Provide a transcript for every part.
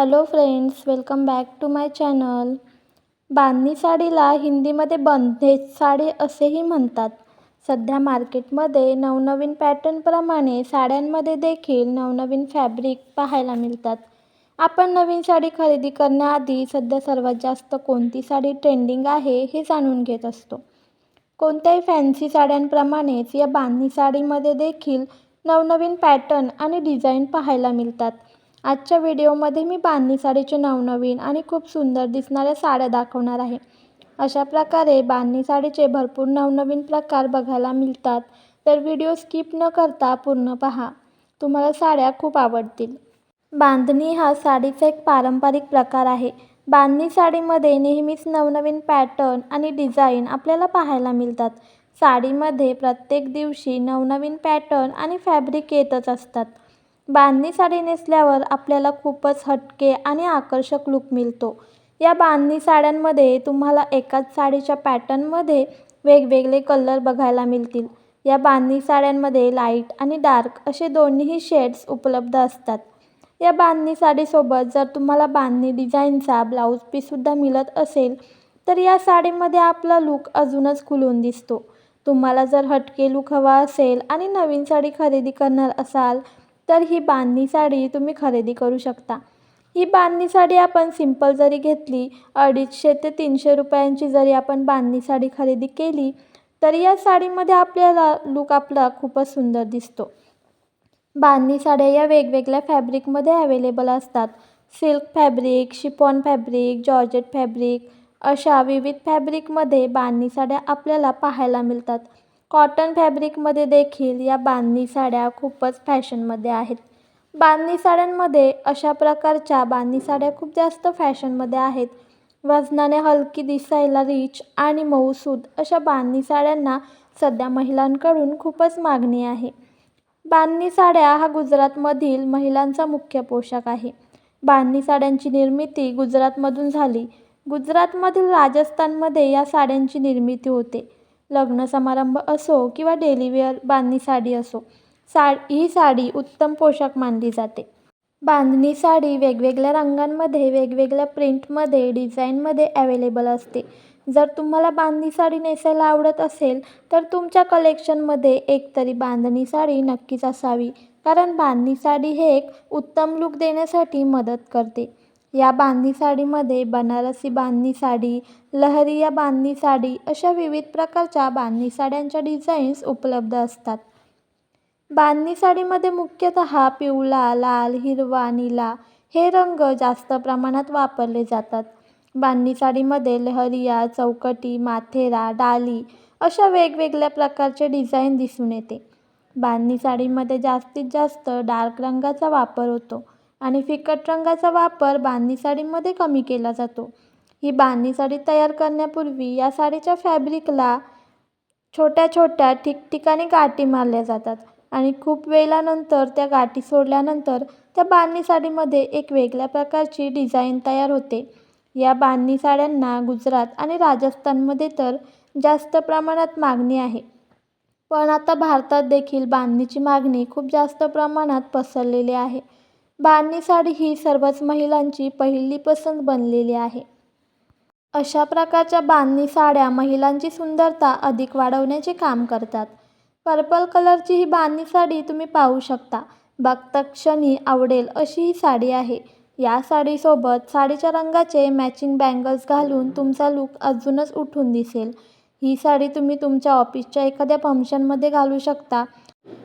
Hello friends welcome back to my channel bandhani साडीला हिंदीमध्ये बंधेज साडी असेही म्हणतात. सध्या मार्केटमध्ये नवनवीन पॅटर्नप्रमाणे साड्यांमध्ये देखील नवनवीन फॅब्रिक पाहायला मिळतात. आपण नवीन साडी खरेदी करण्याआधी सध्या सर्वात जास्त कोणती साडी ट्रेंडिंग आहे हे जाणून घेत असतो. कोणत्याही फॅन्सी साड्यांप्रमाणेच या बांधणी साडीमध्ये देखील नवनवीन पॅटर्न आणि डिझाईन पाहायला मिळतात. आजच्या व्हिडिओमध्ये मी बांधणी साडीचे नवनवीन आणि खूप सुंदर दिसणाऱ्या साड्या दाखवणार आहे. अशा प्रकारे बांधणी साडीचे भरपूर नवनवीन प्रकार बघायला मिळतात. तर व्हिडिओ स्किप न करता पूर्ण पहा. तुम्हाला साड्या खूप आवडतील. बांधणी हा साडीचा एक पारंपरिक प्रकार आहे. बांधणी साडीमध्ये नेहमीच नवनवीन पॅटर्न आणि डिझाईन आपल्याला पाहायला मिळतात. साडीमध्ये प्रत्येक दिवशी नवनवीन पॅटर्न आणि फॅब्रिक येतच असतात. बांधणी साडी नेसल्यावर आपल्याला खूपच हटके आणि आकर्षक लूक मिळतो. या बांधणी साड्यांमध्ये तुम्हाला एकाच साडीच्या पॅटर्नमध्ये वेगवेगळे कलर बघायला मिळतील. या बांधणी साड्यांमध्ये लाइट आणि डार्क असे दोन्हीही शेड्स उपलब्ध असतात. या बांधणी साडीसोबत जर तुम्हाला बांधणी डिझाईनचा ब्लाऊज पीससुद्धा मिळत असेल तर या साडीमध्ये आपला लूक अजूनच खुलून दिसतो. तुम्हाला जर हटके लूक हवा असेल आणि नवीन साडी खरेदी करणार असाल तर ही बांधणी साडी तुम्ही खरेदी करू शकता. ही बांधणी साडी आपण सिंपल जरी घेतली अडीचशे ते तीनशे रुपयांची जरी आपण बांधणी साडी खरेदी केली तर या साडीमध्ये आपल्याला लूक आपला खूपच सुंदर दिसतो. बांधणी साड्या या वेगवेगळ्या फॅब्रिकमध्ये अवेलेबल असतात. Silk fabric chiffon fabric georgette fabric अशा विविध फॅब्रिकमध्ये बांधणी साड्या आपल्याला पाहायला मिळतात. कॉटन फॅब्रिकमध्ये देखील या बांधणी साड्या खूपच फॅशनमध्ये आहेत. बांधणी साड्यांमध्ये अशा प्रकारच्या बांधणी साड्या खूप जास्त फॅशनमध्ये आहेत. वजनाने हलकी दिसायला रिच आणि मऊसूद अशा बांधणी साड्यांना सध्या महिलांकडून खूपच मागणी आहे. बांधणी साड्या हा गुजरातमधील महिलांचा मुख्य पोशाख आहे. बांधणी साड्यांची निर्मिती गुजरातमधून झाली. गुजरातमधील राजस्थानमध्ये या साड्यांची निर्मिती होते. लग्न समारंभ असो किंवा डेलीवेअर बांधणी साडी असो सा ही साडी उत्तम पोशाख मानली जाते. बांधणी साडी वेगवेगळ्या रंगांमध्ये वेगवेगळ्या प्रिंटमध्ये डिझाईनमध्ये अवेलेबल असते. जर तुम्हाला बांधणी साडी नेसायला आवडत असेल तर तुमच्या कलेक्शनमध्ये एक तरी बांधणी साडी नक्कीच असावी कारण बांधणी साडी हे एक उत्तम लूक देण्यासाठी मदत करते. या बांधणी साडीमध्ये बनारसी बांधणी साडी लहरिया बांधणी साडी अशा विविध प्रकारच्या बांधणी साड्यांच्या डिझाईन्स उपलब्ध असतात. बांधणी साडीमध्ये मुख्यतः पिवळा लाल हिरवा निळा हे रंग जास्त प्रमाणात वापरले जातात. बांधणी साडीमध्ये लहरिया चौकटी माथेरा डाली अशा वेगवेगळ्या प्रकारचे डिझाईन दिसून येते. बांधणी साडीमध्ये जास्तीत जास्त डार्क रंगाचा वापर होतो. आणि फिकट रंगाचा वापर बांधणी साडीमध्ये कमी केला जातो. ही बांधणी साडी तयार करण्यापूर्वी या साडीच्या फॅब्रिकला छोट्या छोट्या ठिकठिकाणी गाठी मारल्या जातात आणि खूप वेळानंतर त्या गाठी सोडल्यानंतर त्या बांधणी साडीमध्ये एक वेगळ्या प्रकारची डिझाईन तयार होते. या बांधणी साड्यांना गुजरात आणि राजस्थानमध्ये तर जास्त प्रमाणात मागणी आहे. पण आता भारतात देखील बांधणीची मागणी खूप जास्त प्रमाणात पसरलेली आहे. बांधणी साडी ही सर्वच महिलांची पहिली पसंत बनलेली आहे. अशा प्रकारच्या बांधणी साड्या महिलांची सुंदरता अधिक वाढवण्याचे काम करतात. पर्पल कलरची ही बांधणी साडी तुम्ही पाहू शकता. बघता क्षणी आवडेल अशी ही साडी आहे. या साडीसोबत साडीच्या रंगाचे मॅचिंग बँगल्स घालून तुमचा लूक अजूनच उठून दिसेल. ही साडी तुम्ही तुमच्या ऑफिसच्या एखाद्या फंक्शनमध्ये घालू शकता.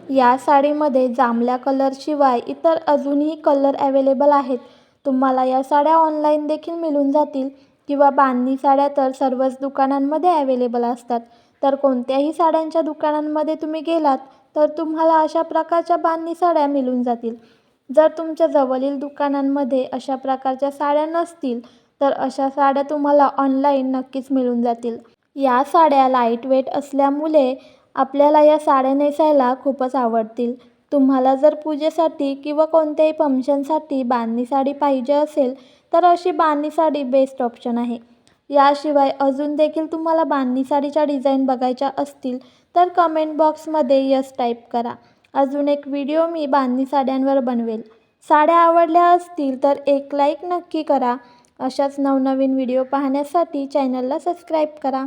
या साडीमध्ये जांभळ्या कलरशिवाय इतर अजूनही कलर अवेलेबल आहेत. तुम्हाला या साड्या ऑनलाईन देखील मिळून जातील किंवा बांधणी साड्या तर सर्वच दुकानांमध्ये अवेलेबल असतात. तर कोणत्याही साड्यांच्या दुकानांमध्ये तुम्ही गेलात तर तुम्हाला अशा प्रकारच्या बांधणी साड्या मिळून जातील. जर तुमच्या जवळील दुकानांमध्ये अशा प्रकारच्या साड्या नसतील तर अशा साड्या तुम्हाला ऑनलाईन नक्कीच मिळून जातील. या साड्या लाइट वेट असल्यामुळे आपल्याला या साड्या नेसायला खूपच आवडतील. तुम्हाला जर पूजेसाठी किंवा कोणत्याही फंक्शनसाठी बांधणी साडी पाहिजे असेल तर अशी बांधणी साडी बेस्ट ऑप्शन आहे. याशिवाय अजून देखील तुम्हाला बांधणी साडीच्या डिझाईन बघायच्या असतील तर कमेंट बॉक्समध्ये यस टाईप करा. अजून एक व्हिडिओ मी बांधणी साड्यांवर बनवेल. साड्या आवडल्या असतील तर एक लाईक नक्की करा. अशाच नवनवीन व्हिडिओ पाहण्यासाठी चॅनलला सबस्क्राईब करा.